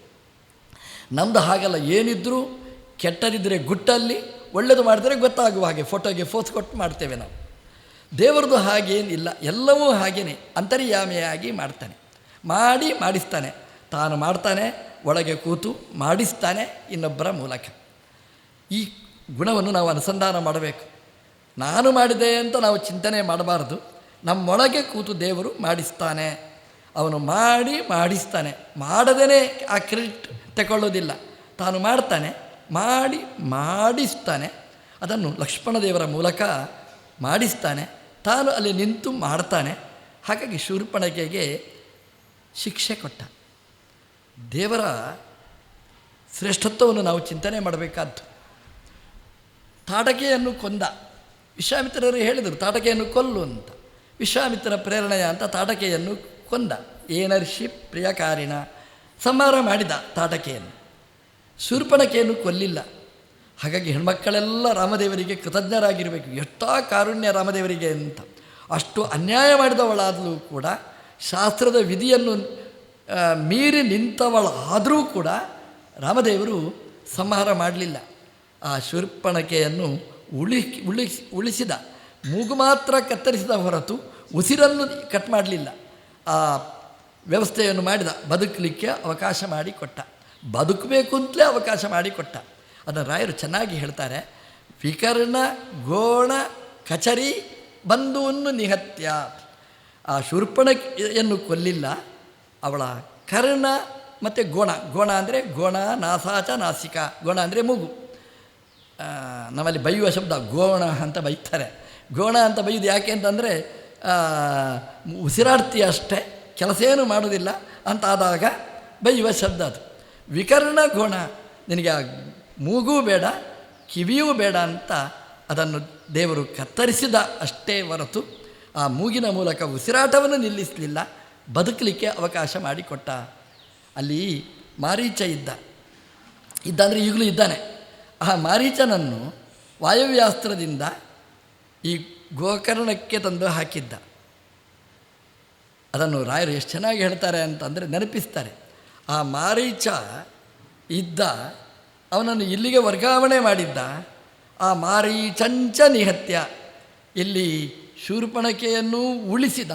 ನಮ್ಮದು ಹಾಗಲ್ಲ, ಏನಿದ್ರೂ ಕೆಟ್ಟದಿದ್ದರೆ ಗುಟ್ಟಲ್ಲಿ ಒಳ್ಳೆಯದು ಮಾಡಿದರೆ ಗೊತ್ತಾಗುವ ಹಾಗೆ ಫೋಟೋಗೆ ಫೋಸ್ ಕೊಟ್ಟು ಮಾಡ್ತೇವೆ ನಾವು. ದೇವರದು ಹಾಗೇನಿಲ್ಲ, ಎಲ್ಲವೂ ಹಾಗೇನೆ, ಅಂತರ್ಯಾಮಿಯಾಗಿ ಮಾಡ್ತಾನೆ. ಮಾಡಿ, ಮಾಡಿಸ್ತಾನೆ. ತಾನು ಮಾಡ್ತಾನೆ, ಒಳಗೆ ಕೂತು ಮಾಡಿಸ್ತಾನೆ ಇನ್ನೊಬ್ಬರ ಮೂಲಕ. ಈ ಗುಣವನ್ನು ನಾವು ಅನುಸಂಧಾನ ಮಾಡಬೇಕು. ನಾನು ಮಾಡಿದೆ ಅಂತ ನಾವು ಚಿಂತನೆ ಮಾಡಬಾರ್ದು. ನಮ್ಮೊಳಗೆ ಕೂತು ದೇವರು ಮಾಡಿಸ್ತಾನೆ. ಅವನು ಮಾಡಿ ಮಾಡಿಸ್ತಾನೆ. ಮಾಡದೇ ಆ ಕ್ರೆಡಿಟ್ ತಗೊಳ್ಳೋದಿಲ್ಲ ತಾನು ಮಾಡ್ತಾನೆ, ಮಾಡಿ ಮಾಡಿಸ್ತಾನೆ. ಅದನ್ನು ಲಕ್ಷ್ಮಣ ದೇವರ ಮೂಲಕ ಮಾಡಿಸ್ತಾನೆ. ತಾನು ಅಲ್ಲಿ ನಿಂತು ಮಾಡ್ತಾನೆ. ಹಾಗಾಗಿ ಶೂರ್ಪಣಕೆಗೆ ಶಿಕ್ಷೆ ಕೊಟ್ಟ. ದೇವರ ಶ್ರೇಷ್ಠತ್ವವನ್ನು ನಾವು ಚಿಂತನೆ ಮಾಡಬೇಕಾದ್ದು. ತಾಟಕೆಯನ್ನು ಕೊಂದ. ವಿಶ್ವಾಮಿತ್ರರು ಹೇಳಿದರು ತಾಟಕೆಯನ್ನು ಕೊಲ್ಲು ಅಂತ. ವಿಶ್ವಾಮಿತ್ರ ಪ್ರೇರಣೆಯ ಅಂತ ತಾಟಕೆಯನ್ನು ಕೊಂದ. ಏನರ್ಷಿ ಪ್ರಿಯಕಾರಿಣ, ಸಂಹಾರ ಮಾಡಿದ ತಾಟಕೆಯನ್ನು ಶೂರ್ಪಣಕೆಯನ್ನು ಕೊಲ್ಲಿಲ್ಲ. ಹಾಗಾಗಿ ಹೆಣ್ಮಕ್ಕಳೆಲ್ಲ ರಾಮದೇವರಿಗೆ ಕೃತಜ್ಞರಾಗಿರಬೇಕು. ಎಷ್ಟೋ ಕಾರುಣ್ಯ ರಾಮದೇವರಿಗೆ ಅಂತ. ಅಷ್ಟು ಅನ್ಯಾಯ ಮಾಡಿದವಳಾದರೂ ಕೂಡ ಶಾಸ್ತ್ರದ ವಿಧಿಯನ್ನು ಮೀರಿ ನಿಂತವಳಾದರೂ ಕೂಡ ರಾಮದೇವರು ಸಂಹಾರ ಮಾಡಲಿಲ್ಲ. ಆ ಶೂರ್ಪಣಕೆಯನ್ನು ಉಳಿ ಉಳಿಸಿ ಉಳಿಸಿದ, ಮೂಗು ಮಾತ್ರ ಕತ್ತರಿಸಿದ ಹೊರತು ಉಸಿರನ್ನು ಕಟ್ ಮಾಡಲಿಲ್ಲ. ಆ ವ್ಯವಸ್ಥೆಯನ್ನು ಮಾಡಿದ, ಬದುಕಲಿಕ್ಕೆ ಅವಕಾಶ ಮಾಡಿಕೊಟ್ಟ. ಬದುಕಬೇಕು ಅಂತಲೇ ಅವಕಾಶ ಮಾಡಿಕೊಟ್ಟ. ಅದನ್ನು ರಾಯರು ಚೆನ್ನಾಗಿ ಹೇಳ್ತಾರೆ, ವಿಕರ್ಣ, ಗೋಣ, ಕಚರಿ ಬಂಧುವನ್ನು ನಿಹತ್ಯ. ಆ ಶೂರ್ಪಣಕೆಯನ್ನು ಕೊಲ್ಲಿಲ್ಲ ಅವಳ ಕರ್ಣ ಮತ್ತು ಗೋಣ. ಗೋಣ ಅಂದರೆ ಗೋಣ, ನಾಸಾಚ, ನಾಸಿಕ. ಗೋಣ ಅಂದರೆ ಮೂಗು. ನಮ್ಮಲ್ಲಿ ಬೈಯುವ ಶಬ್ದ ಗೋಣ ಅಂತ ಬೈತಾರೆ. ಗೋಣ ಅಂತ ಬೈಯೋದು ಯಾಕೆ ಅಂತಂದರೆ ಉಸಿರಾಡ್ತಿ ಅಷ್ಟೇ ಕೆಲಸ ಏನು ಮಾಡೋದಿಲ್ಲ ಅಂತಾದಾಗ ಬೈಯುವ ಶಬ್ದ ಅದು. ವಿಕರ್ಣ ಗೋಣ, ನಿನಗೆ ಆ ಮೂಗೂ ಬೇಡ, ಕಿವಿಯೂ ಬೇಡ ಅಂತ ಅದನ್ನು ದೇವರು ಕತ್ತರಿಸಿದ ಅಷ್ಟೇ ಹೊರತು ಆ ಮೂಗಿನ ಮೂಲಕ ಉಸಿರಾಟವನ್ನು ನಿಲ್ಲಿಸಲಿಲ್ಲ. ಬದುಕಲಿಕ್ಕೆ ಅವಕಾಶ ಮಾಡಿಕೊಟ್ಟ. ಅಲ್ಲಿ ಮಾರೀಚ ಇದ್ದ. ಇದ್ದಂದರೆ ಈಗಲೂ ಇದ್ದಾನೆ. ಆ ಮಾರೀಚನನ್ನು ವಾಯುವ್ಯಾಸ್ತ್ರದಿಂದ ಈ ಗೋಕರ್ಣಕ್ಕೆ ತಂದು ಹಾಕಿದ್ದ. ಅದನ್ನು ರಾಯರು ಎಷ್ಟು ಚೆನ್ನಾಗಿ ಹೇಳ್ತಾರೆ ಅಂತಂದರೆ ನೆನಪಿಸ್ತಾರೆ. ಆ ಮಾರೀಚ ಇದ್ದ, ಅವನನ್ನು ಇಲ್ಲಿಗೆ ವರ್ಗಾವಣೆ ಮಾಡಿದ್ದ. ಆ ಮಾರೀಚಂಚ ನಿಹತ್ಯ ಇಲ್ಲಿ ಶೂರ್ಪಣಕೆಯನ್ನು ಉಳಿಸಿದ.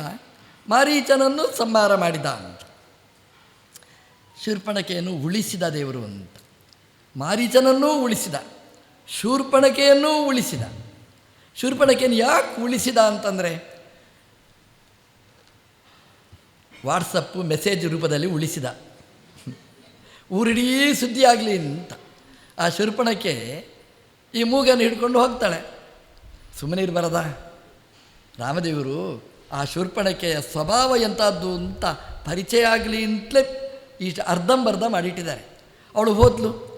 ಮಾರೀಚನನ್ನು ಸಂಹಾರ ಮಾಡಿದ ಅಂತ ಶೂರ್ಪಣಕೆಯನ್ನು ಉಳಿಸಿದ ದೇವರು ಅಂತ. ಮಾರೀಚನನ್ನೂ ಉಳಿಸಿದ, ಶೂರ್ಪಣಕೆಯನ್ನೂ ಉಳಿಸಿದ. ಶೂರ್ಪಣಕೆಯನ್ನು ಯಾಕೆ ಉಳಿಸಿದ ಅಂತಂದರೆ ವಾಟ್ಸಪ್ಪು ಮೆಸೇಜ್ ರೂಪದಲ್ಲಿ ಉಳಿಸಿದ. ಊರಿಡೀ ಸುದ್ದಿ ಆಗಲಿ ಅಂತ. ಆ ಶೂರ್ಪಣಕ್ಕೆ ಈ ಮೂಗನ್ನು ಹಿಡ್ಕೊಂಡು ಹೋಗ್ತಾಳೆ. ಸುಮ್ಮನೆ ಇರಬಾರದಾ? ರಾಮದೇವರು ಆ ಶೂರ್ಪಣಕೆಯ ಸ್ವಭಾವ ಎಂಥದ್ದು ಅಂತ ಪರಿಚಯ ಆಗಲಿ ಅಂತಲೇ ಇಷ್ಟು ಅರ್ಧಂಬರ್ಧ ಮಾಡಿಟ್ಟಿದ್ದಾರೆ. ಅವಳು ಹೋದ್ಲು.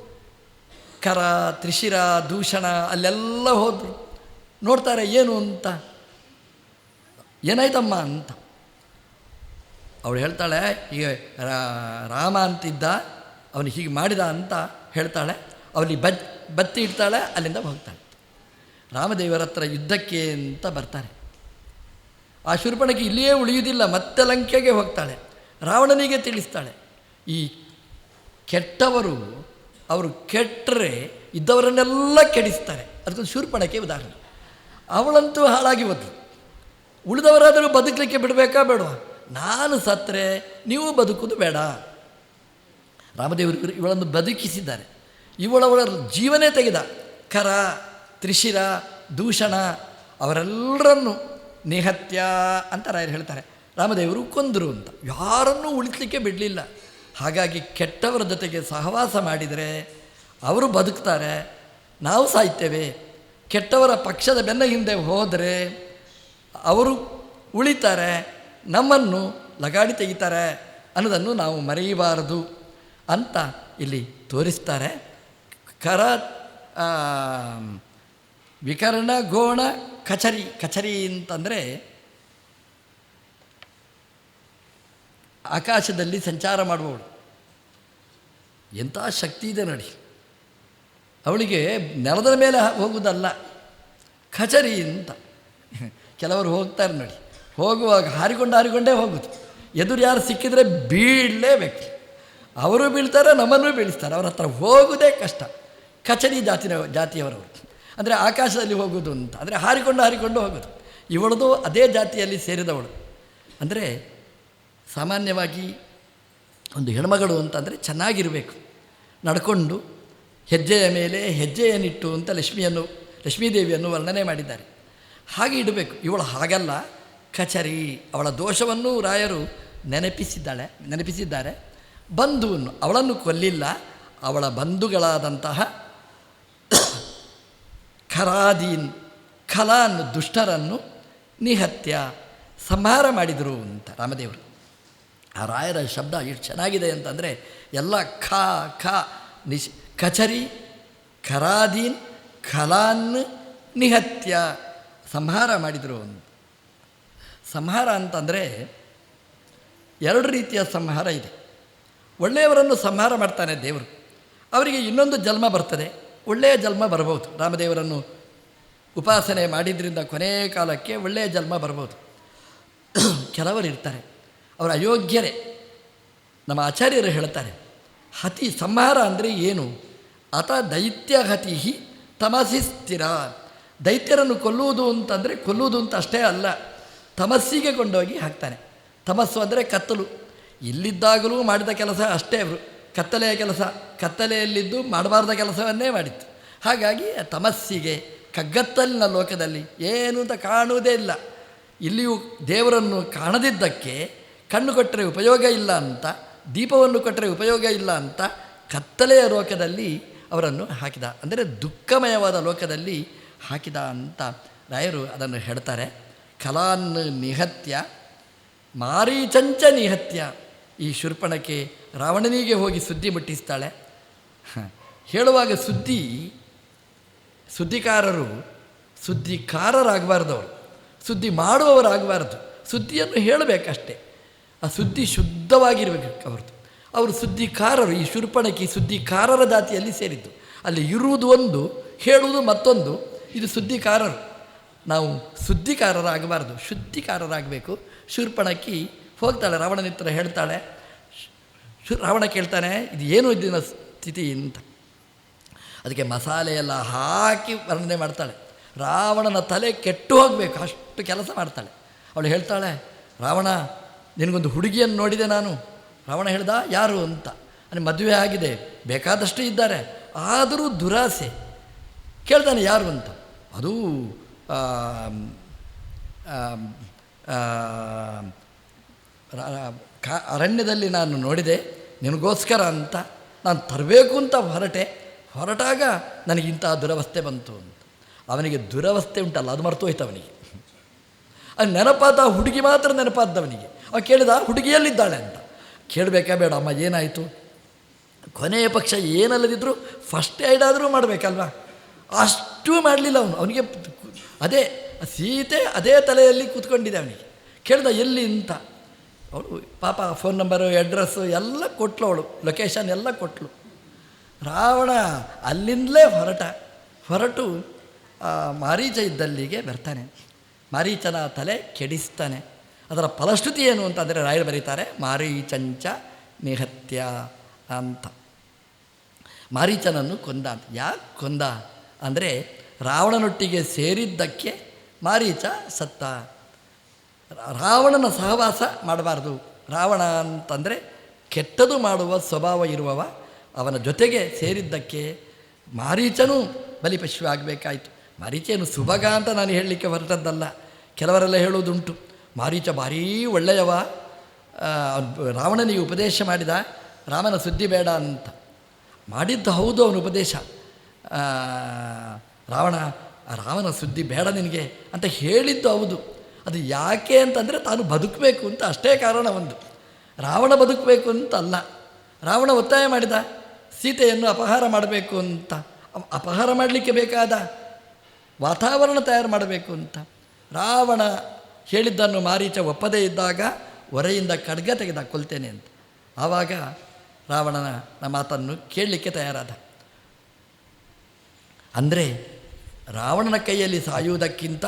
ಕರ, ತ್ರಿಶಿರ, ದೂಷಣ ಅಲ್ಲೆಲ್ಲ ಹೋದರು. ನೋಡ್ತಾರೆ, ಏನು ಅಂತ? ಏನಾಯ್ತಮ್ಮ ಅಂತ? ಅವಳು ಹೇಳ್ತಾಳೆ ಈಗ ರಾಮ ಅಂತಿದ್ದ, ಅವನು ಹೀಗೆ ಮಾಡಿದ ಅಂತ ಹೇಳ್ತಾಳೆ. ಅವನಿಗೆ ಬತ್, ಬತ್ತಿ ಇಡ್ತಾಳೆ, ಅಲ್ಲಿಂದ ಹೋಗ್ತಾಳೆ. ರಾಮದೇವರ ಹತ್ರ ಯುದ್ಧಕ್ಕೆ ಅಂತ ಬರ್ತಾರೆ. ಆ ಶೂರ್ಪಣಕ್ಕೆ ಇಲ್ಲಿಯೇ ಉಳಿಯುವುದಿಲ್ಲ, ಮತ್ತೆ ಲಂಕೆಗೆ ಹೋಗ್ತಾಳೆ, ರಾವಣನಿಗೆ ತಿಳಿಸ್ತಾಳೆ. ಈ ಕೆಟ್ಟವರು, ಅವರು ಕೆಟ್ಟರೆ ಇದ್ದವರನ್ನೆಲ್ಲ ಕೆಡಿಸ್ತಾರೆ. ಅದಕ್ಕೊಂದು ಶೂರ್ಪಣಕ್ಕೆ ಉದಾಹರಣೆ. ಅವಳಂತೂ ಹಾಳಾಗಿ ಹೋದ್ಲು. ಉಳಿದವರಾದರೂ ಬದುಕಲಿಕ್ಕೆ ಬಿಡಬೇಕಾ ಬೇಡವಾ? ನಾನು ಸತ್ತರೆ, ನೀವು ಬದುಕುವುದು ಬೇಡ. ರಾಮದೇವರು ಇವಳನ್ನು ಬದುಕಿಸಿದ್ದಾರೆ. ಇವಳವಳ ಜೀವನೇ ತೆಗೆದ. ಕರ, ತ್ರಿಶಿರ, ದೂಷಣ, ಅವರೆಲ್ಲರನ್ನು ನಿಹತ್ಯ ಅಂತ ರಾಯರು ಹೇಳ್ತಾರೆ. ರಾಮದೇವರು ಕೊಂದರು ಅಂತ. ಯಾರನ್ನೂ ಉಳಿಸ್ಲಿಕ್ಕೆ ಬಿಡಲಿಲ್ಲ. ಹಾಗಾಗಿ ಕೆಟ್ಟವರ ಜೊತೆಗೆ ಸಹವಾಸ ಮಾಡಿದರೆ ಅವರು ಬದುಕ್ತಾರೆ, ನಾವು ಸಾಯ್ತೇವೆ. ಕೆಟ್ಟವರ ಪಕ್ಷದ ಬೆನ್ನ ಹಿಂದೆ ಹೋದರೆ ಅವರು ಉಳಿತಾರೆ, ನಮ್ಮನ್ನು ಲಗಾಡಿ ತೆಗಿತಾರೆ ಅನ್ನೋದನ್ನು ನಾವು ಮರೆಯಬಾರದು ಅಂತ ಇಲ್ಲಿ ತೋರಿಸ್ತಾರೆ. ಕರ ವಿಕರಣ, ಗೋಣ ಕಚರಿ ಕಚರಿ ಅಂತಂದರೆ ಆಕಾಶದಲ್ಲಿ ಸಂಚಾರ ಮಾಡುವವಳು. ಎಂಥ ಶಕ್ತಿ ಇದೆ ನೋಡಿ. ಅವಳಿಗೆ ನೆಲದ ಮೇಲೆ ಹೋಗುವುದಲ್ಲ ಖಚರಿ ಅಂತ. ಕೆಲವರು ಹೋಗ್ತಾರೆ ನೋಡಿ. ಹೋಗುವಾಗ ಹಾರಿಕೊಂಡು ಹಾರಿಕೊಂಡೇ ಹೋಗುದು. ಎದುರು ಯಾರು ಸಿಕ್ಕಿದರೆ ಬೀಳಲೇಬೇಕು. ಅವರು ಬೀಳ್ತಾರೆ, ನಮ್ಮನ್ನು ಬೀಳಿಸ್ತಾರೆ. ಅವ್ರ ಹತ್ರ ಹೋಗುವುದೇ ಕಷ್ಟ. ಕಚರಿ ಜಾತಿನ, ಜಾತಿಯವರವರು. ಅಂದರೆ ಆಕಾಶದಲ್ಲಿ ಹೋಗೋದು ಅಂತ. ಅಂದರೆ ಹಾರಿಕೊಂಡು ಹಾರಿಕೊಂಡು ಹೋಗೋದು. ಇವಳದು ಅದೇ ಜಾತಿಯಲ್ಲಿ ಸೇರಿದವಳು. ಅಂದರೆ ಸಾಮಾನ್ಯವಾಗಿ ಒಂದು ಹೆಣ್ಮಗಳು ಅಂತಂದರೆ ಚೆನ್ನಾಗಿರಬೇಕು. ನಡ್ಕೊಂಡು ಹೆಜ್ಜೆಯ ಮೇಲೆ ಹೆಜ್ಜೆಯನ್ನಿಟ್ಟು ಅಂತ ಲಕ್ಷ್ಮಿಯನ್ನು ಲಕ್ಷ್ಮೀದೇವಿಯನ್ನು ವರ್ಣನೆ ಮಾಡಿದ್ದಾರೆ. ಹಾಗೆ ಇಡಬೇಕು. ಇವಳು ಹಾಗಲ್ಲ. ಕಚರಿ. ಅವಳ ದೋಷವನ್ನು ರಾಯರು ನೆನಪಿಸಿದ್ದಾಳೆ, ನೆನಪಿಸಿದ್ದಾರೆ. ಬಂಧುವನ್ನು ಅವಳನ್ನು ಕೊಲ್ಲಿಲ್ಲ. ಅವಳ ಬಂಧುಗಳಾದಂತಹ ಖರಾದೀನ್ ಖಲಾನ್ ದುಷ್ಟರನ್ನು ನಿಹತ್ಯ ಸಂಹಾರ ಮಾಡಿದರು ಅಂತ ರಾಮದೇವರು. ಆ ರಾಯರ ಶಬ್ದ ಎಷ್ಟು ಚೆನ್ನಾಗಿದೆ ಅಂತಂದರೆ ಎಲ್ಲ ಖ ಖ, ನಿಶ್, ಕಚರಿ ಖರಾದೀನ್ ಖಲಾನ್ ನಿಹತ್ಯ ಸಂಹಾರ ಮಾಡಿದರು ಅಂತ. ಸಂಹಾರ ಅಂತಂದರೆ ಎರಡು ರೀತಿಯ ಸಂಹಾರ ಇದೆ. ಒಳ್ಳೆಯವರನ್ನು ಸಂಹಾರ ಮಾಡ್ತಾನೆ ದೇವರು. ಅವರಿಗೆ ಇನ್ನೊಂದು ಜನ್ಮ ಬರ್ತದೆ. ಒಳ್ಳೆಯ ಜನ್ಮ ಬರಬಹುದು. ರಾಮದೇವರನ್ನು ಉಪಾಸನೆ ಮಾಡಿದ್ರಿಂದ ಕೊನೆಯ ಕಾಲಕ್ಕೆ ಒಳ್ಳೆಯ ಜನ್ಮ ಬರ್ಬೋದು ಕೆಲವರು ಇರ್ತಾರೆ. ಅವರು ಅಯೋಗ್ಯರೇ. ನಮ್ಮ ಆಚಾರ್ಯರು ಹೇಳ್ತಾರೆ, ಹತಿ ಸಂಹಾರ ಅಂದರೆ ಏನು? ಅತ ದೈತ್ಯ ಹತಿ ತಮಸಿ ಸ್ಥಿರ. ದೈತ್ಯರನ್ನು ಕೊಲ್ಲುವುದು ಅಂತಂದರೆ ಕೊಲ್ಲುವುದು ಅಂತ ಅಷ್ಟೇ ಅಲ್ಲ, ತಮಸ್ಸಿಗೆ ಕೊಂಡೋಗಿ ಹಾಕ್ತಾನೆ. ತಮಸ್ಸು ಅಂದರೆ ಕತ್ತಲು. ಇಲ್ಲಿದ್ದಾಗಲೂ ಮಾಡಿದ ಕೆಲಸ ಅಷ್ಟೇ ಅವರು ಕತ್ತಲೆಯ ಕೆಲಸ, ಕತ್ತಲೆಯಲ್ಲಿದ್ದು ಮಾಡಬಾರ್ದ ಕೆಲಸವನ್ನೇ ಮಾಡಿತ್ತು. ಹಾಗಾಗಿ ತಮಸ್ಸಿಗೆ ಕಗ್ಗತ್ತಲಿನ ಲೋಕದಲ್ಲಿ ಏನು ಅಂತ ಕಾಣುವುದೇ ಇಲ್ಲ. ಇಲ್ಲಿಯೂ ದೇವರನ್ನು ಕಾಣದಿದ್ದಕ್ಕೆ ಕಣ್ಣು ಕೊಟ್ಟರೆ ಉಪಯೋಗ ಇಲ್ಲ ಅಂತ, ದೀಪವನ್ನು ಕೊಟ್ಟರೆ ಉಪಯೋಗ ಇಲ್ಲ ಅಂತ ಕತ್ತಲೆಯ ಲೋಕದಲ್ಲಿ ಅವರನ್ನು ಹಾಕಿದ. ಅಂದರೆ ದುಃಖಮಯವಾದ ಲೋಕದಲ್ಲಿ ಹಾಕಿದ ಅಂತ ರಾಯರು ಅದನ್ನು ಹೇಳ್ತಾರೆ. ಕಲಾನ್ ನಿಹತ್ಯ, ಮಾರೀಚಂಚ ನಿಹತ್ಯ. ಈ ಶೂರ್ಪಣಕ್ಕೆ ರಾವಣನಿಗೆ ಹೋಗಿ ಸುದ್ದಿ ಮುಟ್ಟಿಸ್ತಾಳೆ. ಹೇಳುವಾಗ ಸುದ್ದಿ ಸುದ್ದಿಕಾರರು ಸುದ್ದಿಕಾರರಾಗಬಾರ್ದು ಅವರು ಸುದ್ದಿ ಮಾಡುವವರಾಗಬಾರ್ದು, ಸುದ್ದಿಯನ್ನು ಹೇಳಬೇಕಷ್ಟೇ. ಆ ಸುದ್ದಿ ಶುದ್ಧವಾಗಿರಬೇಕು ಅವ್ರದ್ದು. ಅವರು ಸುದ್ದಿಕಾರರು, ಈ ಶೂರ್ಪಣಕಿ ಸುದ್ದಿಕಾರರ ಜಾತಿಯಲ್ಲಿ ಸೇರಿದ್ದು. ಅಲ್ಲಿ ಇರುವುದು ಒಂದು, ಹೇಳುವುದು ಮತ್ತೊಂದು, ಇದು ಸುದ್ದಿಕಾರರು. ನಾವು ಸುದ್ದಿಕಾರರಾಗಬಾರ್ದು, ಶುದ್ಧಿಕಾರರಾಗಬೇಕು. ಶೂರ್ಪಣಕಿ ಹೋಗ್ತಾಳೆ, ರಾವಣನ ಹತ್ರ ಹೇಳ್ತಾಳೆ ರಾವಣ ಕೇಳ್ತಾನೆ, ಇದು ಏನು ಇದ್ದಿನ ಸ್ಥಿತಿ ಅಂತ. ಅದಕ್ಕೆ ಮಸಾಲೆ ಎಲ್ಲ ಹಾಕಿ ವರ್ಣನೆ ಮಾಡ್ತಾಳೆ. ರಾವಣನ ತಲೆ ಕೆಟ್ಟು ಹೋಗಬೇಕು, ಅಷ್ಟು ಕೆಲಸ ಮಾಡ್ತಾಳೆ. ಅವಳು ಹೇಳ್ತಾಳೆ, ರಾವಣ, ನಿನಗೊಂದು ಹುಡುಗಿಯನ್ನು ನೋಡಿದೆ ನಾನು. ರಾವಣ ಹೇಳ್ದ, ಯಾರು ಅಂತ. ಅಂದರೆ ಮದುವೆ ಆಗಿದೆ, ಬೇಕಾದಷ್ಟು ಇದ್ದಾರೆ, ಆದರೂ ದುರಾಸೆ. ಕೇಳ್ತಾನೆ, ಯಾರು ಅಂತ? ಅದು ಅರಣ್ಯದಲ್ಲಿ ನಾನು ನೋಡಿದೆ, ನಿನಗೋಸ್ಕರ ಅಂತ, ನಾನು ತರಬೇಕು ಅಂತ ಹೊರಟೆ. ಹೊರಟಾಗ ನನಗಿಂತಹ ದುರವಸ್ಥೆ ಬಂತು ಅಂತ. ಅವನಿಗೆ ದುರವಸ್ಥೆ ಉಂಟಲ್ಲ, ಅದು ಮರ್ತು ಹೋಯ್ತು ಅವನಿಗೆ. ಅದು ನೆನಪಾದ ಹುಡುಗಿ ಮಾತ್ರ ನೆನಪಾದ್ದವನಿಗೆ. ಅವ ಕೇಳಿದ ಹುಡುಗಿಯಲ್ಲಿದ್ದಾಳೆ ಅಂತ. ಕೇಳಬೇಕಾ, ಬೇಡ ಅಮ್ಮ, ಏನಾಯಿತು? ಕೊನೆಯ ಪಕ್ಷ ಏನಲ್ಲದಿದ್ದರೂ ಫಸ್ಟ್ ಏಡ್ ಆದರೂ ಮಾಡಬೇಕಲ್ವಾ? ಅಷ್ಟು ಮಾಡಲಿಲ್ಲ ಅವನು. ಅವನಿಗೆ ಅದೇ, ಸೀತೆ ಅದೇ ತಲೆಯಲ್ಲಿ ಕೂತ್ಕೊಂಡಿದೆ ಅವನಿಗೆ. ಕೇಳಿದ, ಎಲ್ಲಿ? ಅಂತ. ಅವಳು ಪಾಪ ಫೋನ್ ನಂಬರು ಅಡ್ರೆಸ್ಸು ಎಲ್ಲ ಕೊಟ್ಲು ಅವಳು. ಲೊಕೇಶನ್ ಎಲ್ಲ ಕೊಟ್ಲು. ರಾವಣ ಅಲ್ಲಿಂದಲೇ ಹೊರಟ. ಹೊರಟು ಮಾರೀಚ ಇದ್ದಲ್ಲಿಗೆ ಬರ್ತಾನೆ. ಮಾರೀಚನ ತಲೆ ಕೆಡಿಸ್ತಾನೆ. ಅದರ ಫಲಶ್ರುತಿ ಏನು ಅಂತಂದರೆ ರಾಯರು ಬರೀತಾರೆ, ಮಾರೀಚಂಚ ನಿಹತ್ಯ ಅಂತ. ಮಾರೀಚನನ್ನು ಕೊಂದ ಅಂತ. ಯಾಕೆ ಕೊಂದ? ಅಂದರೆ ರಾವಣನೊಟ್ಟಿಗೆ ಸೇರಿದ್ದಕ್ಕೆ ಮಾರೀಚ ಸತ್ತ. ರಾವಣನ ಸಹವಾಸ ಮಾಡಬಾರ್ದು. ರಾವಣ ಅಂತಂದರೆ ಕೆಟ್ಟದು ಮಾಡುವ ಸ್ವಭಾವ ಇರುವವ. ಅವನ ಜೊತೆಗೆ ಸೇರಿದ್ದಕ್ಕೆ ಮಾರೀಚನೂ ಬಲಿಪಶು ಆಗಬೇಕಾಯಿತು. ಮಾರೀಚೇನು ಸುಭಗ ಅಂತ ನಾನು ಹೇಳಲಿಕ್ಕೆ ಹೊರಟದ್ದಲ್ಲ. ಕೆಲವರೆಲ್ಲ ಹೇಳುವುದುಂಟು. ಮಾರೀಚ ಭಾರೀ ಒಳ್ಳೆಯವ. ರಾವಣನಿಗೆ ಉಪದೇಶ ಮಾಡಿದ. ರಾಮನ ಸುದ್ದಿ ಬೇಡ ಅಂತ. ಮಾಡಿದ್ದು ಹೌದು ಅವನ ಉಪದೇಶ. ರಾವಣ, ರಾಮನ ಸುದ್ದಿ ಬೇಡ ನಿನಗೆ ಅಂತ ಹೇಳಿದ್ದು ಹೌದು. ಅದು ಯಾಕೆ ಅಂತಂದರೆ ತಾನು ಬದುಕಬೇಕು ಅಂತ ಅಷ್ಟೇ ಕಾರಣ ಒಂದು. ರಾವಣ ಬದುಕಬೇಕು ಅಂತ ಅಲ್ಲ. ರಾವಣ ಒತ್ತಾಯ ಮಾಡಿದ, ಸೀತೆಯನ್ನು ಅಪಹಾರ ಮಾಡಬೇಕು ಅಂತ. ಅಪಹಾರ ಮಾಡಲಿಕ್ಕೆ ಬೇಕಾದ, ವಾತಾವರಣ ತಯಾರು ಮಾಡಬೇಕು ಅಂತ. ರಾವಣ ಹೇಳಿದ್ದನ್ನು ಮಾರೀಚ ಒಪ್ಪದೇ ಇದ್ದಾಗ ಹೊರೆಯಿಂದ ಖಡ್ಗ ತೆಗೆದ ಕೊಲ್ತೇನೆ ಅಂತ. ಆವಾಗ ರಾವಣನ ಮಾತನ್ನು ಕೇಳಲಿಕ್ಕೆ ತಯಾರಾದ. ಅಂದರೆ ರಾವಣನ ಕೈಯಲ್ಲಿ ಸಾಯುವುದಕ್ಕಿಂತ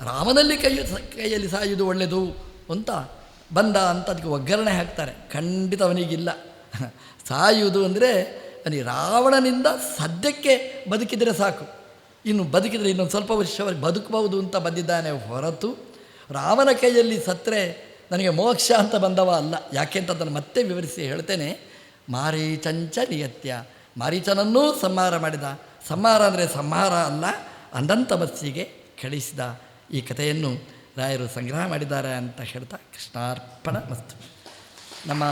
ರಾಮನಲ್ಲಿ ಕೈ, ಕೈಯಲ್ಲಿ ಸಾಯುವುದು ಒಳ್ಳೆಯದು ಅಂತ ಬಂದ ಅಂತ ಅದಕ್ಕೆ ಒಗ್ಗರಣೆ ಹಾಕ್ತಾರೆ. ಖಂಡಿತ ಅವನಿಗಿಲ್ಲ. ಸಾಯುವುದು ಅಂದರೆ ಅವನಿಗೆ ರಾವಣನಿಂದ ಸದ್ಯಕ್ಕೆ ಬದುಕಿದರೆ ಸಾಕು. ಇನ್ನು ಬದುಕಿದರೆ ಇನ್ನೊಂದು ಸ್ವಲ್ಪ ವರ್ಷವರೆಗೆ ಬದುಕಬಹುದು ಅಂತ ಬಂದಿದ್ದಾನೆ ಹೊರತು ರಾಮನ ಕೈಯಲ್ಲಿ ಸತ್ತರೆ ನನಗೆ ಮೋಕ್ಷ ಅಂತ ಬಂದವ ಅಲ್ಲ. ಯಾಕೆ ಅಂತ ಅದನ್ನು ಮತ್ತೆ ವಿವರಿಸಿ ಹೇಳ್ತೇನೆ. ಮಾರೀಚಂಚ ನಿಯತ್ಯ. ಮಾರೀಚನನ್ನೂ ಸಂಹಾರ ಮಾಡಿದ. ಸಂಹಾರ ಅಂದರೆ ಸಂಹಾರ ಅಲ್ಲ ಅಂದಂತ ಬಸ್ಸಿಗೆ ಕಳಿಸಿದ. ಈ ಕಥೆಯನ್ನು ರಾಯರು ಸಂಗ್ರಹ ಮಾಡಿದ್ದಾರೆ ಅಂತ ಹೇಳ್ತಾ ಕೃಷ್ಣಾರ್ಪಣ ಮಸ್ತು ನಮ್ಮ